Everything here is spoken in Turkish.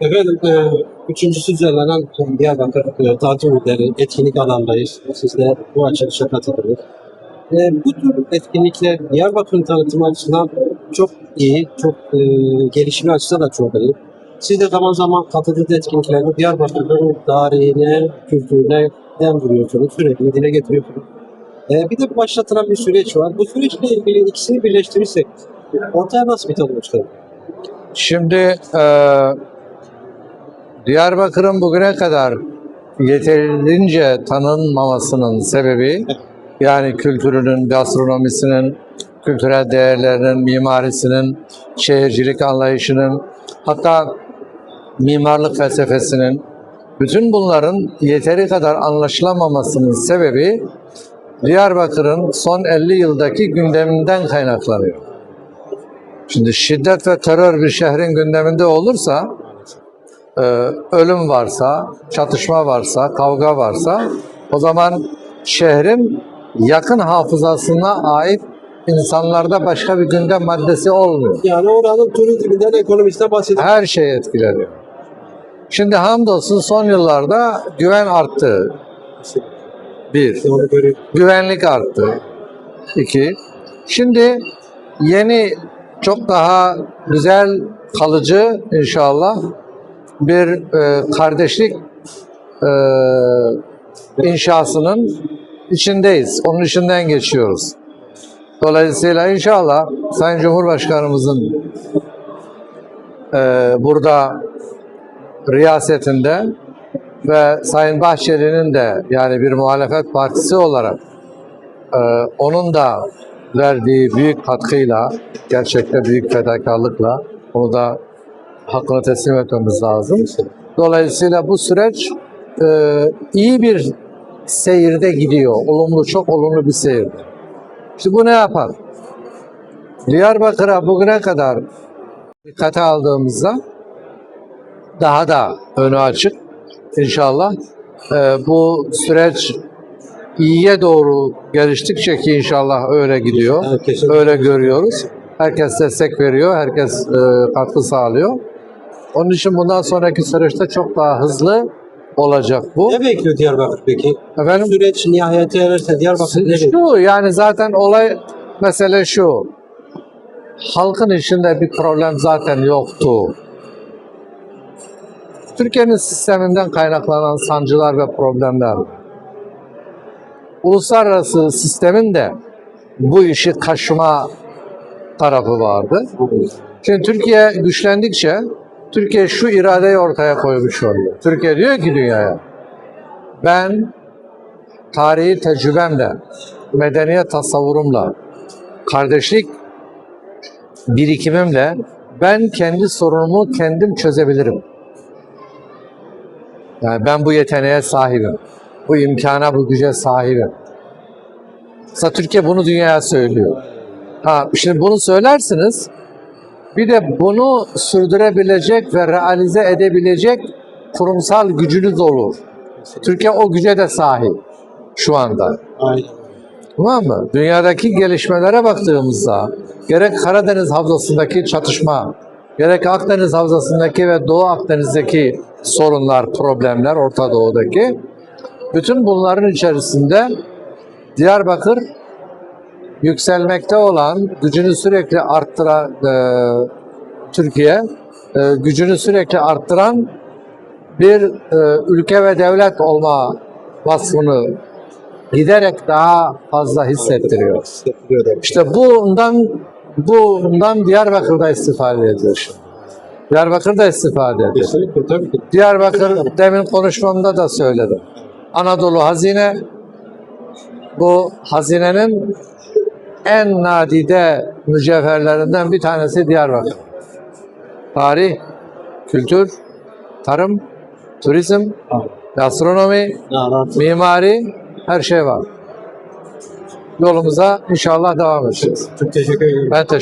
Efendim, e, üçüncüsü düzenlenen Diyarbakır e, tatil ürünleri etkinlik alandayız. Siz de bu açılışa katıldınız. E, bu tür etkinlikler Diyarbakır'ın tanıtımı açısından çok iyi, çok e, gelişimi açısından da çok iyi. Siz de zaman zaman katıldığınız etkinliklerde Diyarbakır'ın tarihine, kültürüne dem vuruyorsunuz, sürekli dile getiriyorsunuz. E, bir de başlatılan bir süreç var. Bu süreçle ilgili ikisini birleştirirsek ortaya nasıl bir tablo çıkar? Şimdi eee Diyarbakır'ın bugüne kadar yeterince tanınmamasının sebebi yani kültürünün, gastronomisinin, kültürel değerlerinin, mimarisinin, şehircilik anlayışının, hatta mimarlık felsefesinin bütün bunların yeteri kadar anlaşılamamasının sebebi Diyarbakır'ın son 50 yıldaki gündeminden kaynaklanıyor. Şimdi şiddet ve terör bir şehrin gündeminde olursa, e, ölüm varsa, çatışma varsa, kavga varsa, o zaman şehrin yakın hafızasına ait insanlarda başka bir gündem maddesi olmuyor. Yani oranın turizminden, ekonomisinden bahsediyoruz. Her şey etkileniyor. Şimdi hamdolsun son yıllarda güven arttı. Bir. Güvenlik arttı. İki. Şimdi yeni çok daha güzel kalıcı inşallah bir e, kardeşlik e, inşasının içindeyiz. Onun içinden geçiyoruz. Dolayısıyla inşallah Sayın Cumhurbaşkanımızın e, burada riyasetinde ve Sayın Bahçeli'nin de yani bir muhalefet partisi olarak e, onun da verdiği büyük katkıyla, gerçekten büyük fedakarlıkla onu da hakkını teslim etmemiz lazım. Dolayısıyla bu süreç e, iyi bir seyirde gidiyor. Olumlu, çok olumlu bir seyirde. İşte bu ne yapar? Diyarbakır'a bugüne kadar dikkate aldığımızda daha da önü açık inşallah. Ee, bu süreç iyiye doğru geliştikçe ki inşallah öyle gidiyor. Herkesin- Öyle görüyoruz. Herkes destek veriyor, herkes e, katkı sağlıyor. Onun için bundan sonraki süreçte çok daha hızlı olacak bu. Ne bekliyor Diyarbakır peki? Efendim? Süreç nihayete ererse Diyarbakır ne bekliyor? Şu yani zaten olay mesele şu. Halkın içinde bir problem zaten yoktu. Türkiye'nin sisteminden kaynaklanan sancılar ve problemler. Uluslararası sistemin de bu işi kaşıma tarafı vardı. Şimdi Türkiye güçlendikçe Türkiye şu iradeyi ortaya koymuş oluyor. Türkiye diyor ki dünyaya ben tarihi tecrübemle, medeniyet tasavvurumla, kardeşlik birikimimle ben kendi sorunumu kendim çözebilirim. Yani ben bu yeteneğe sahibim. Bu imkana, bu güce sahibim. Mesela Türkiye bunu dünyaya söylüyor. Ha, şimdi bunu söylersiniz. Bir de bunu sürdürebilecek ve realize edebilecek kurumsal gücünüz olur. Türkiye o güce de sahip şu anda. Aynen. Tamam mı? Dünyadaki gelişmelere baktığımızda gerek Karadeniz Havzası'ndaki çatışma, gerek Akdeniz Havzası'ndaki ve Doğu Akdeniz'deki sorunlar, problemler, Orta Doğu'daki bütün bunların içerisinde Diyarbakır yükselmekte olan, gücünü sürekli arttıran e, Türkiye, e, gücünü sürekli arttıran bir e, ülke ve devlet olma vasfını giderek daha fazla hissettiriyor. İşte bundan bundan Diyarbakır'da istifade ediyor şimdi. Diyarbakır'da istifade ediyor. Diyarbakır demin konuşmamda da söyledim. Anadolu hazine bu hazinenin en nadide mücevherlerinden bir tanesi Diyarbakır. Tarih, kültür, tarım, turizm, gastronomi, mimari her şey var. Yolumuza inşallah devam edeceğiz. Çok teşekkür ederim. Ben teşekkür